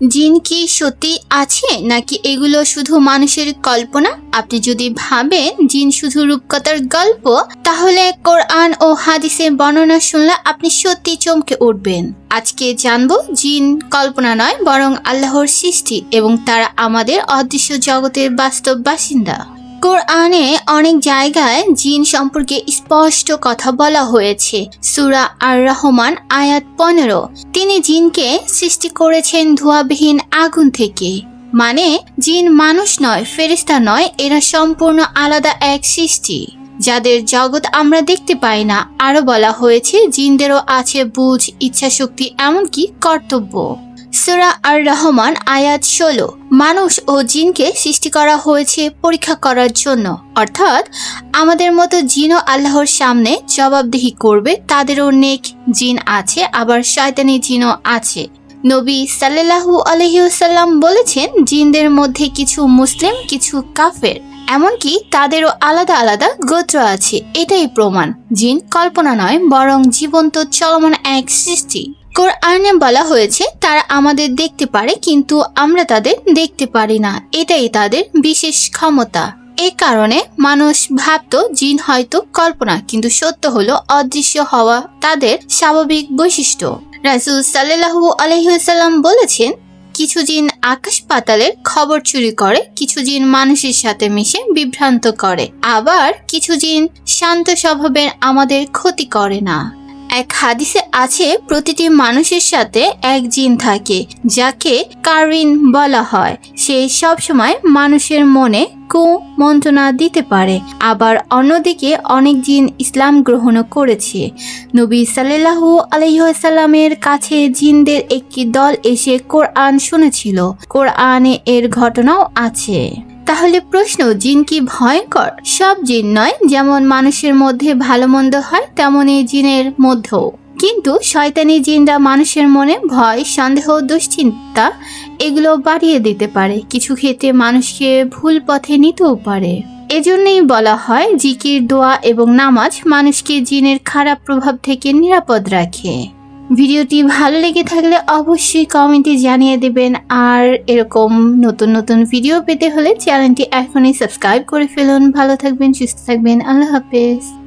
জিন কি সত্যি আছে নাকি এগুলো শুধু মানুষের কল্পনা? আপনি যদি ভাবেন জিন শুধু রূপকথার গল্প, তাহলে কোরআন ও হাদিসের বর্ণনা শুনলে আপনি সত্যি চমকে উঠবেন। আজকে জানব জিন কল্পনা নয়, বরং আল্লাহর সৃষ্টি এবং তারা আমাদের অদৃশ্য জগতের বাস্তব বাসিন্দা। কোরআনে অনেক জায়গায় জিন সম্পর্কে স্পষ্ট কথা বলা হয়েছে। সুরা আর রহমান আয়াত পনেরো। তিনি জিনকে সৃষ্টি করেছেন ধোঁয়াবিহীন আগুন থেকে। মানে জিন মানুষ নয় ফেরিস্তা নয়, এরা সম্পূর্ণ আলাদা এক সৃষ্টি। যাদের জগৎ আমরা দেখতে পাই না, আরও বলা হয়েছে, জিনদেরও আছে বুঝ, ইচ্ছাশক্তি, এমনকি কর্তব্য। সুরা আর রহমান আয়াত ষোলো। মানুষ ও জিনকে সৃষ্টি করা হয়েছে পরীক্ষা করার জন্য। অর্থাৎ আমাদের মতো জিনও আল্লাহর সামনে জবাবদিহি করবে, তাদেরও নেক জিন আছে, আবার শয়তানি জিনও আছে। নবী সাল্লাল্লাহু আলহিউসাল্লাম বলেছেন, জিনদের মধ্যে কিছু মুসলিম, কিছু কাফের। এমনকি তাদেরও আলাদা আলাদা গোত্র আছে। এটাই প্রমাণ। জিন কল্পনা নয়, বরং জীবন্ত চলমান এক সৃষ্টি। কোরআনে বলা হয়েছে, তারা আমাদের দেখতে পারে, কিন্তু আমরা তাদের দেখতে পারি না। এটাই তাদের বিশেষ ক্ষমতা। এ কারণে মানুষ ভাবতো, জিন হয়তো কল্পনা, কিন্তু সত্য হলো অদৃশ্য হওয়া তাদের স্বাভাবিক বৈশিষ্ট্য। রাসুল সাল্লাহু আলহিহাল্লাম বলেছেন, কিছু জিন আকাশ পাতালের খবর চুরি করে, কিছু জিন মানুষের সাথে মিশে বিভ্রান্ত করে, আবার কিছু জিন শান্ত স্বভাবের আমাদের ক্ষতি করে না। এক হাদিসে আছে, প্রতিটি মানুষের সাথে এক জিন থাকে, যাকে কারিন বলা হয়। সে সবসময় মানুষের মনে কু মন্ত্রণা দিতে পারে। আবার অন্যদিকে অনেক জিন ইসলাম গ্রহণও করেছে। নবী সাল্লাহু আলহিহাল্লামের কাছে জিনদের একটি দল এসে কোরআন শুনেছিল। কোরআনে এর ঘটনাও আছে। তাহলে প্রশ্ন, জিন কি ভয়ঙ্কর? সব জিন নয়, যেমন মানুষের মধ্যে ভালো মন্দ হয়, তেমনই জিনের মধ্যেও। কিন্তু শয়তানি জিনরা মানুষের মনে ভয়, সন্দেহ, দুশ্চিন্তা এগুলো বাড়িয়ে দিতে পারে। কিছু ক্ষেত্রে মানুষকে ভুল পথে নিতেও পারে। এজন্যই বলা হয়, জিকির, দোয়া এবং নামাজ মানুষকে জিনের খারাপ প্রভাব থেকে নিরাপদ রাখে। ভিডিওটি ভালো লেগে থাকলে অবশ্যই কমেন্টে জানিয়ে দেবেন। আর এরকম নতুন নতুন ভিডিও পেতে হলে চ্যানেলটি এখনই সাবস্ক্রাইব করে ফেলুন। ভালো থাকবেন, সুস্থ থাকবেন। আল্লাহ হাফেজ।